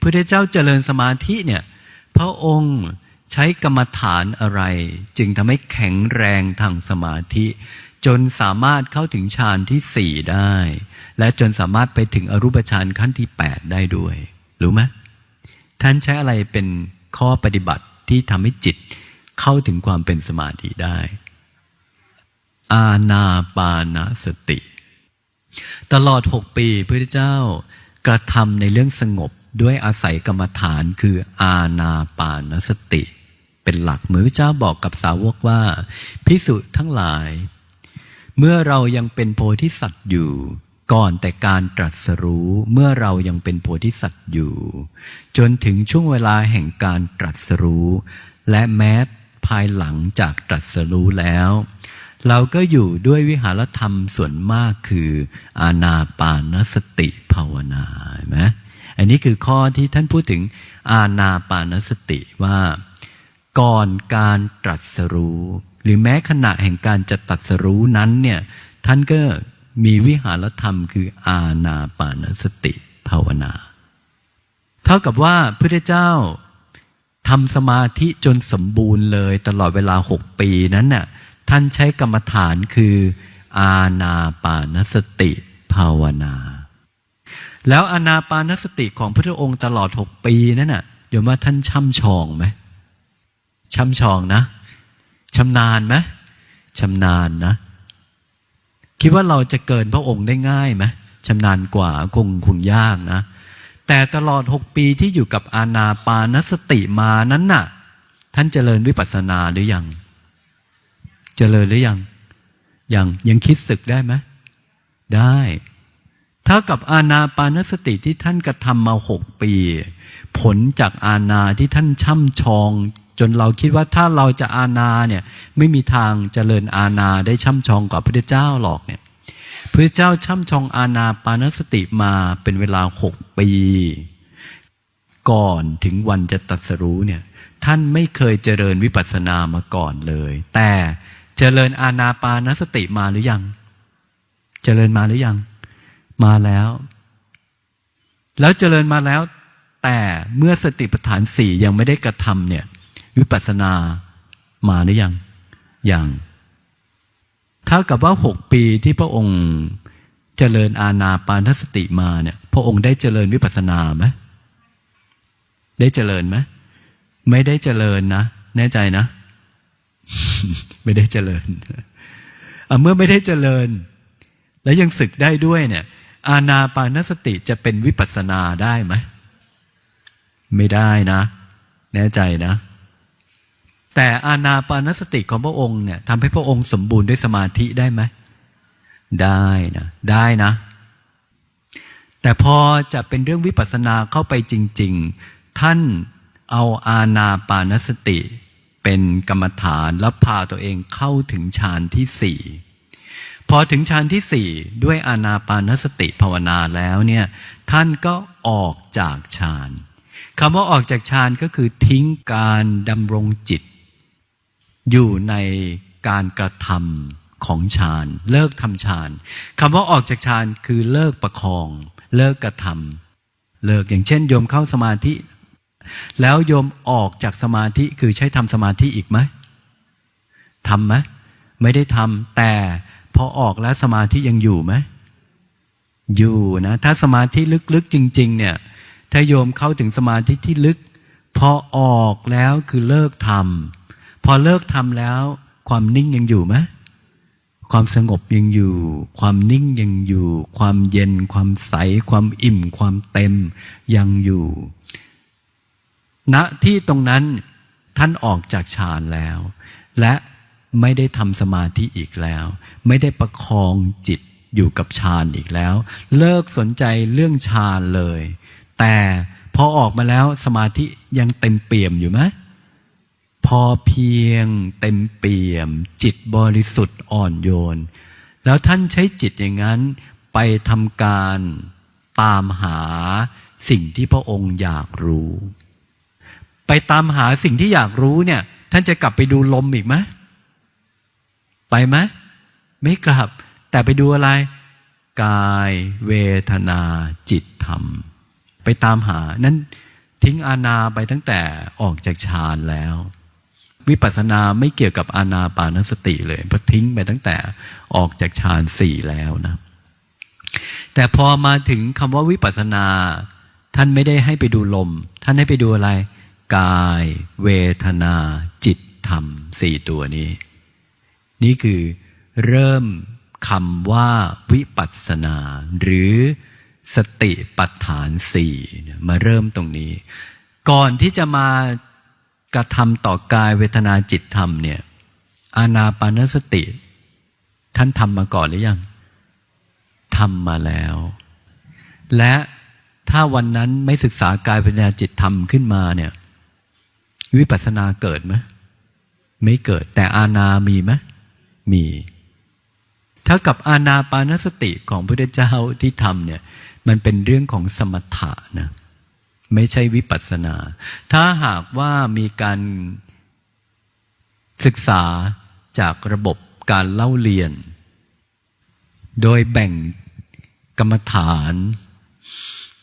พระเจ้าเจริญสมาธิเนี่ยพระองค์ใช้กรรมฐานอะไร จึงทำให้แข็งแรงทางสมาธิ จนสามารถเข้าถึงฌานที่สี่ได้ และจนสามารถไปถึงอรูปฌานขั้นที่แปดได้ด้วย รู้ไหมท่านใช้อะไรเป็นข้อปฏิบัติที่ทำให้จิตเข้าถึงความเป็นสมาธิได้ อาณาปานาสติ ตลอดหกปีพระเจ้ากระทำในเรื่องสงบ ด้วยอาศัยกรรมฐานคืออาณาปานสติ เป็นหลักเหมือนพระเจ้าบอกกับสาวกว่าพิสุทั้งหลาย เมื่อเรายังเป็นโพธิสัตว์อยู่ ก่อนแต่การตรัสรู้เมื่อเรายังเป็นโพธิสัตว์อยู่ จนถึงช่วงเวลาแห่งการตรัสรู้ และแม้ภายหลังจากตรัสรู้แล้ว เราก็อยู่ด้วยวิหารธรรมส่วนมากคือ อาณาปานสติภาวนาเห็นไหม อันนี้คือข้อที่ท่านพูดถึงอาณาปานสติว่า ก่อนการตรัสรู้ หรือแม้ขณะแห่งการจะตรัสรู้นั้นเนี่ยท่านก็มีวิหารธรรมคืออาณาปานสติภาวนา เท่ากับว่าพระเจ้าทำสมาธิจนสมบูรณ์เลยตลอดเวลาหกปีนั้นน่ะท่านใช้กรรมฐานคือ อาณาปานสติภาวนา แล้วอนาปานสติของพระองค์ตลอดหกปีนั้นน่ะโยว่าท่านช่ำชองไหมช่ำชองนะชำนาญไหมชำนาญนะ คิดว่าเราจะเกินพระองค์ได้ง่ายไหมชำนาญกว่าคงคงยากนะ แต่ตลอดหกปีที่อยู่กับอาณาปานสติมานั้นน่ะ ท่านเจริญวิปัสสนาหรือยัง เจริญหรือยังยังยังคิดศึกได้ไหมได้ เท่ากับอาณาปานสติที่ท่านกระทำมาหกปี ผลจากอาณาที่ท่านช่ำชอง จนเราคิดว่าถ้าเราจะอาณาเนี่ยไม่มีทางเจริญอาณาได้ช่ำชองกว่าพระเจ้าหรอกเนี่ยพระเจ้าช่ำชองอาณาปานสติมาเป็นเวลาหกปี ก่อนถึงวันจะตรัสรู้เนี่ยท่านไม่เคยเจริญวิปัสสนามาก่อนเลย แต่เจริญอาณาปานสติมาหรือยัง เจริญมาหรือยัง มาแล้ว แล้วเจริญมาแล้ว แต่เมื่อสติปัฏฐานสี่ยังไม่ได้กระทำเนี่ย วิปัสสนามาหรือยังยังเท่ากับว่าหกปีที่พระองค์เจริญอาณาปานสติมาเนี่ย พระองค์ได้เจริญวิปัสสนาไหมได้เจริญไหมไม่ได้เจริญนะ แน่ใจนะ ไม่ได้เจริญเมื่อไม่ได้เจริญ แล้วยังศึกได้ด้วยเนี่ย อาณาปานสติจะเป็นวิปัสนาได้ไหม ไม่ได้นะ แน่ใจนะ แต่อาณาปานสติของพระองค์เนี่ยทำให้พระองค์สมบูรณ์ด้วยสมาธิได้ไหม ได้นะ ได้นะ แต่พอจะเป็นเรื่องวิปัสนาเข้าไปจริง ๆ ท่านเอาอาณาปานสติ เป็นกรรมฐานแล้วพาตัวเองเข้าถึงฌานที่สี่ พอถึงฌานที่สี่ด้วยอานาปานสติภาวนาแล้วเนี่ยท่านก็ออกจากฌานคำว่าออกจากฌานก็คือทิ้งการดำรงจิต อยู่ในการกระทำของฌานเลิกทำฌานคำว่าออกจากฌานคือเลิกประคอง เลิกกระทำเลิกอย่างเช่น โยมเข้าสมาธิ แล้วโยมออกจากสมาธิคือใช้ทำสมาธิอีกไหมทำไหมไม่ได้ทำแต่ พอออกแล้วสมาธิยังอยู่ไหมอยู่นะ ถ้าสมาธิลึกๆจริง ๆ เนี่ย ถ้าโยมเข้าถึงสมาธิที่ลึก พอออกแล้วคือเลิกทำพอเลิกทำแล้ว ความนิ่งยังอยู่ไหมความสงบยังอยู่ ความนิ่งยังอยู่ ความเย็น ความใส ความอิ่ม ความเต็มยังอยู่ณที่ตรงนั้นท่านออกจากฌานแล้ว และ ไม่ได้ทำสมาธิอีกแล้ว ไม่ได้ประคองจิตอยู่กับฌานอีกแล้ว เลิกสนใจเรื่องฌานเลย แต่พอออกมาแล้วสมาธิยังเต็มเปี่ยมอยู่ไหมพอเพียงเต็มเปี่ยม จิตบริสุทธิ์อ่อนโยน แล้วท่านใช้จิตอย่างนั้น ไปทำการตามหาสิ่งที่พระองค์อยากรู้ ไปตามหาสิ่งที่อยากรู้เนี่ย ท่านจะกลับไปดูลมอีกไหม ไปไหมไม่กลับ แต่ไปดูอะไร กายเวทนาจิตธรรม ไปตามหา นั้นทิ้งอาณาไปตั้งแต่ออกจากฌานแล้ว วิปัสสนาไม่เกี่ยวกับอาณาปานสติเลยเพราะทิ้งไปตั้งแต่ออกจากฌานสี่แล้วนะ แต่พอมาถึงคำว่าวิปัสสนา ท่านไม่ได้ให้ไปดูลม ท่านให้ไปดูอะไร กาย เวทนา จิตธรรมสี่ตัวนี้ นี่คือเริ่มคำว่าวิปัสสนา หรือสติปัฏฐานสี่มาเริ่มตรงนี้ ก่อนที่จะมากระทำต่อกายเวทนาจิตธรรมเนี่ยอานาปานสติ ท่านทำมาก่อนหรือยังทำมาแล้ว และถ้าวันนั้นไม่ศึกษากายเวทนาจิตธรรมขึ้นมาเนี่ยวิปัสสนาเกิดไหมไม่เกิดแต่อาณามีไหม มีถ้ากับอาณาปานสติของพระเจ้าที่ทำเนี่ยมันเป็นเรื่องของสมถะนะไม่ใช่วิปัสสนา ถ้าหากว่ามีการศึกษาจากระบบการเล่าเรียน โดยแบ่งกรรมฐาน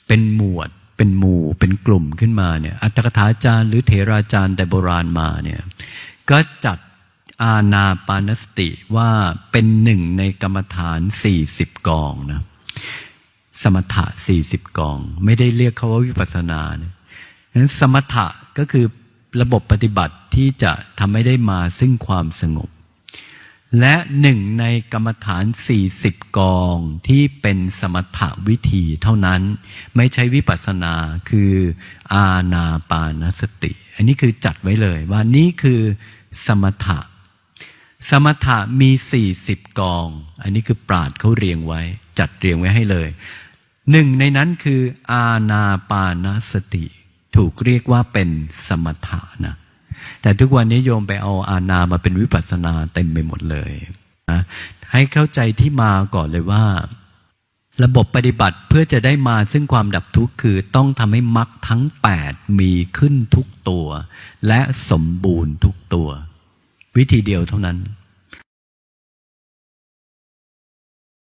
เป็นหมวด เป็นหมู่ เป็นกลุ่มขึ้นมาเนี่ยอัตถกถาจารย์หรือเถราจารย์แต่โบราณมาเนี่ยก็จัด อาณาปานสติว่าเป็นหนึ่งในกรรมฐานสี่สิบกองนะสมถะสี่สิบกอง ไม่ได้เรียกเขาว่าวิปัสสนาเนี่ยนั้นสมถะก็คือระบบปฏิบัติที่จะทำให้ได้มาซึ่งความสงบ และหนึ่งในกรรมฐาน 40 กองที่เป็นสมถะวิธีเท่านั้น ไม่ใช่วิปัสสนาคืออาณาปานสติ อันนี้คือจัดไว้เลยว่านี่คือสมถะ สมถะมี 40 กอง อันนี้คือปราดเขาเรียงไว้ จัดเรียงไว้ให้เลย หนึ่งในนั้นคือ อาณาปานสติ ถูกเรียกว่าเป็นสมถะนะ แต่ทุกวันนี้โยมไปเอาอาณามาเป็นวิปัสสนาเต็มไปหมดเลยนะให้เข้าใจที่มาก่อนเลยว่า ระบบปฏิบัติเพื่อจะได้มาซึ่งความดับทุกข์คือต้องทำให้มรรคทั้ง 8 มีขึ้นทุกตัว และสมบูรณ์ทุกตัว วิธีเดียวเท่านั้น